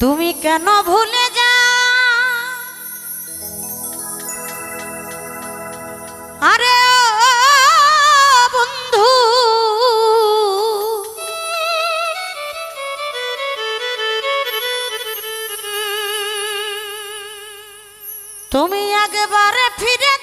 তুমি কেন ভুলে যা আরে বন্ধু তুমি একবারে ফিরে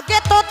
আগে তো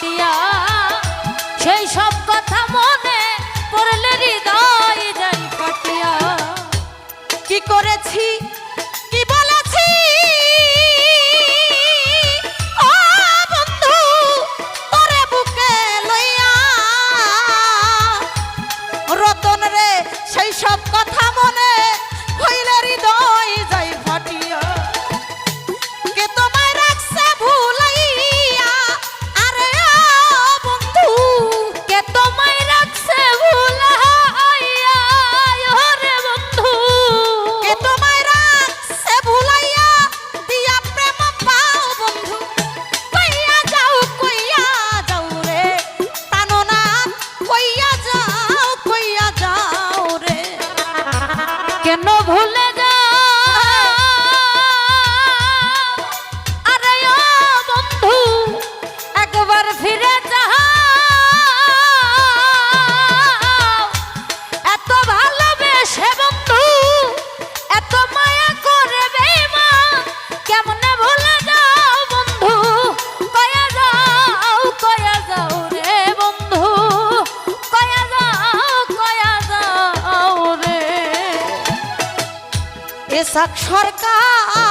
দিয়া এসাক সরকার।